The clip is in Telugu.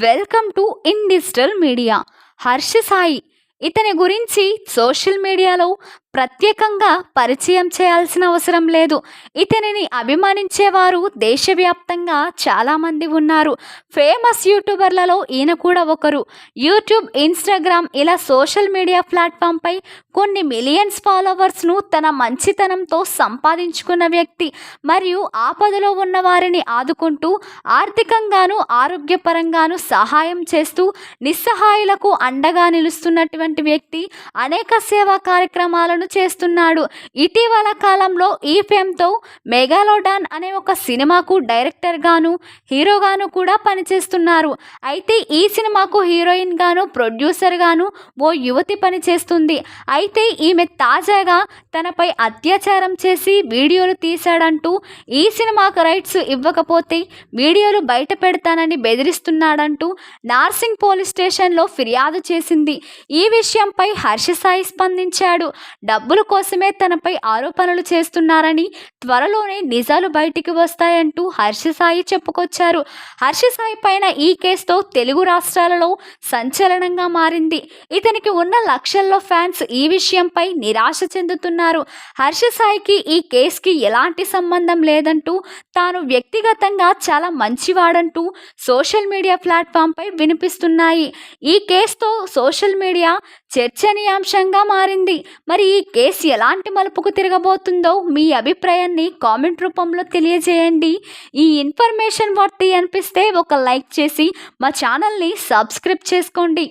Welcome to in digital media. Harsha Sai. ఇతని గురించి సోషల్ మీడియాలో ప్రత్యేకంగా పరిచయం చేయాల్సిన అవసరం లేదు. ఇతనిని అభిమానించేవారు దేశవ్యాప్తంగా చాలామంది ఉన్నారు. ఫేమస్ యూట్యూబర్లలో ఈయన కూడా ఒకరు. యూట్యూబ్ ఇన్స్టాగ్రామ్ ఇలా సోషల్ మీడియా ప్లాట్ఫామ్పై కొన్ని మిలియన్స్ ఫాలోవర్స్ను తన మంచితనంతో సంపాదించుకున్న వ్యక్తి మరియు ఆపదలో ఉన్న వారిని ఆదుకుంటూ ఆర్థికంగాను ఆరోగ్యపరంగాను సహాయం చేస్తూ నిస్సహాయులకు అండగా నిలుస్తున్నటువంటి వ్యక్తి అనేక సేవా కార్యక్రమాలను చేస్తున్నాడు. ఇటీవల కాలంలో ఈ ఫేమ్తో మెగాలోడాన్ అనే ఒక సినిమాకు డైరెక్టర్గాను హీరోగాను కూడా పనిచేస్తున్నారు. అయితే ఈ సినిమాకు హీరోయిన్గాను ప్రొడ్యూసర్గాను ఓ యువతి పనిచేస్తుంది. అయితే ఈమె తాజాగా తనపై అత్యాచారం చేసి వీడియోలు తీశాడంటూ ఈ సినిమాకు రైట్స్ ఇవ్వకపోతే వీడియోలు బయట పెడతానని బెదిరిస్తున్నాడంటూ నార్సింగ్ పోలీస్ స్టేషన్లో ఫిర్యాదు చేసింది. ఈ విషయంపై హర్ష సాయి స్పందించాడు. డబ్బుల కోసమే తనపై ఆరోపణలు చేస్తున్నారని త్వరలోనే నిజాలు బయటికి వస్తాయంటూ హర్ష సాయి చెప్పుకొచ్చారు. హర్ష సాయి పైన ఈ కేసుతో తెలుగు రాష్ట్రాలలో సంచలనంగా మారింది. ఇతనికి ఉన్న లక్షల్లో ఫ్యాన్స్ ఈ విషయంపై నిరాశ చెందుతున్నారు. హర్ష సాయికి ఈ కేసుకి ఎలాంటి సంబంధం లేదంటూ తాను వ్యక్తిగతంగా చాలా మంచివాడంటూ సోషల్ మీడియా ప్లాట్ఫామ్పై వినిపిస్తున్నాయి. ఈ కేసుతో సోషల్ మీడియా చర్చనీయాంశంగా మారింది. మరి ఈ కేసు ఎలాంటి మలుపుకు తిరగబోతుందో మీ అభిప్రాయాన్ని కామెంట్ రూపంలో తెలియజేయండి. ఈ ఇన్ఫర్మేషన్ వర్తి అనిపిస్తే ఒక లైక్ చేసి మా ఛానల్ని సబ్స్క్రైబ్ చేసుకోండి.